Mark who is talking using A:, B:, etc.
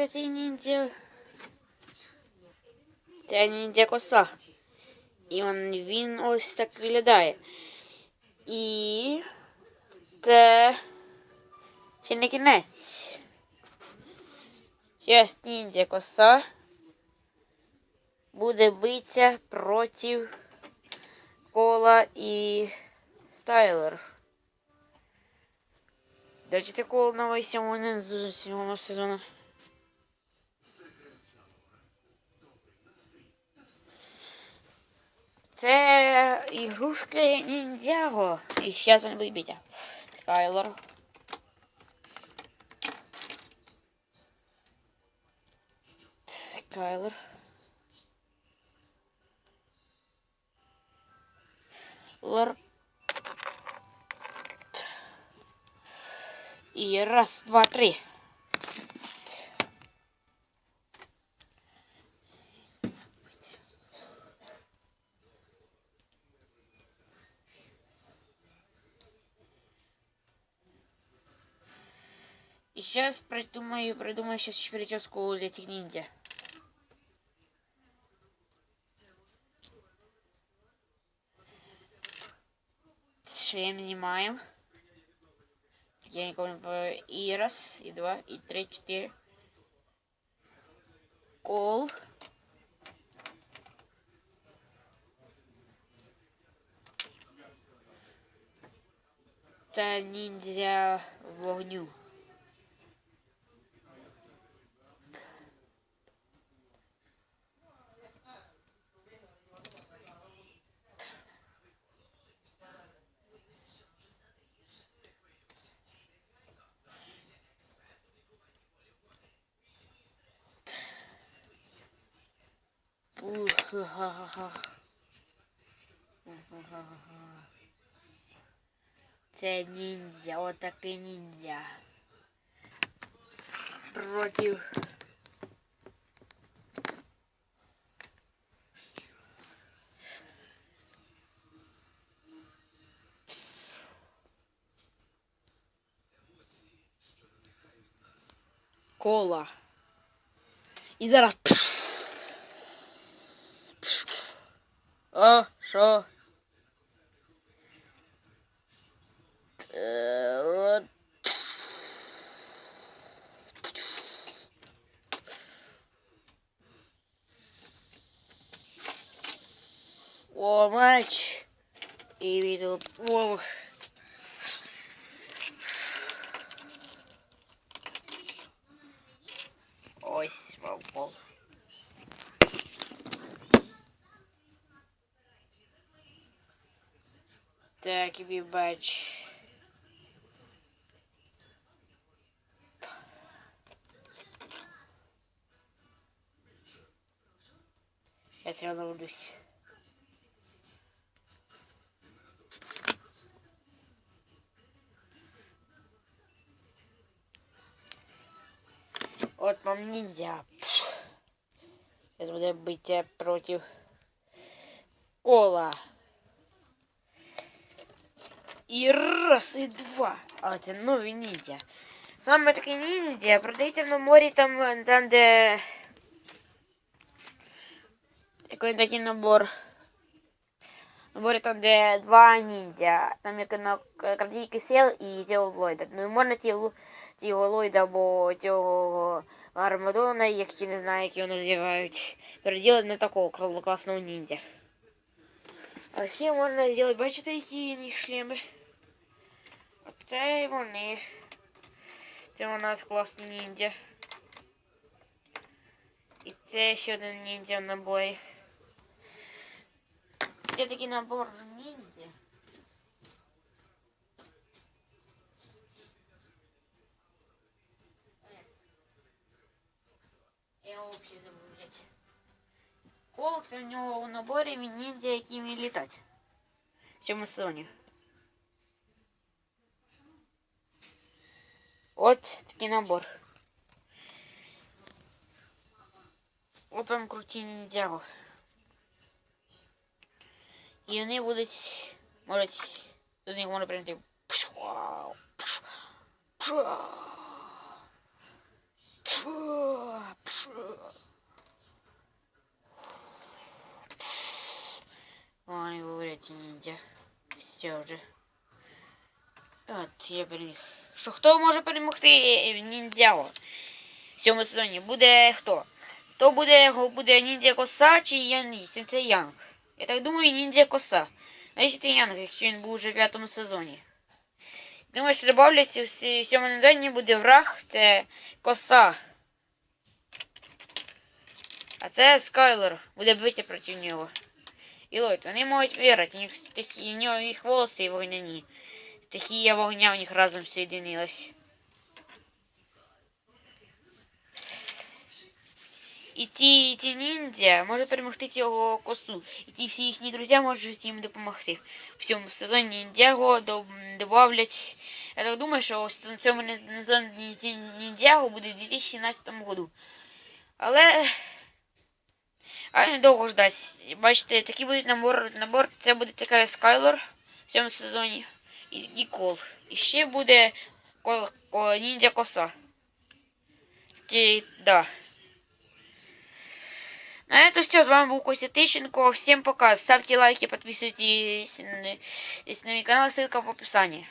A: бачите ці ніндзя? Це ніндзя коса. І він, він ось так виглядає. І це ще не кінець. Зараз ніндзя коса буде битися проти кола і стайлер. До речі, це коло новий сьомого. Це ігрушки ніндзяго. І зараз вони будуть битися. Скайлер. Скайлер. Лер. І раз, два, три. И сейчас придумаю, придумаю сейчас прическу для этих ниндзя. Шлем снимаем. Я никого не помню. И раз, и два, и три, четыре. Кол. Це ніндзя вогню. Ух-ха-ха-ха. Це ніндзя, отакий ніндзя. Против кола. І зараз. О, що? От. О, матч. І відео. О. Ось, впав. Так, і. Я все равно влюсь. Вот вам нельзя. Сейчас буду быть против кола. І раз, і два. А це нові ніндзя. Саме такі ніндзя продається на морі там, там де. Який такий набор. Наборі там, де два ніндзя. Там як на крадійки сел і цього Ллойда. Ну можна цього, цього Ллойда або цього Армадона, які не знаю, як його називають. Переділити на такого класного ніндзя. А ще можна зробити, бачите, які них шлеми? Оце і вони. Це у нас класний ніндзя. І це ще один ніндзя в наборі. Це такий набор ніндзя. Я взагалі забув взяти. Коло це в нього в наборі він ніндзя, які вміє літати. В цьому сезоні. Вот такие набор. Вот вам крутини ніндзяго. И они будут, может, До них можна прийняти. Вони говорять ниндзя. Все уже. Вот я при них. Що хто може перемогти ніндзяго? В цьому сезоні буде хто? То буде, буде ніндзя коса чи Ян Це Янг. Я так думаю, ніндзя коса. Навіщо це Янг, якщо він був вже в п'ятому сезоні? Думаю, що добавлять у сі- цьому сезоні буде враг, це коса. А це Скайлер буде битися проти нього. І Лойд, вони можуть виграти, у них волоси вогняні. Стихія вогня у них разом соєдинилась. І ті, і ніндзя може перемогти цього косу. І ті всі їхні друзі можуть їм допомогти. В цьому сезоні ніндзяго добавлять. Я так думаю, що ось на цьому сезоні ніндзяго буде в 2017 году. Але. А недовго ждать. Бачите, такий буде набор. Набор це буде така Скайлор в цьому сезоні І, і кол. І ще буде кол, ко, ніндзя коса. Ті, да. На это все. С вами был Костя Тыщенко. Всем пока. Ставьте лайки, подписывайтесь на, на мой канал. Ссылка в описании.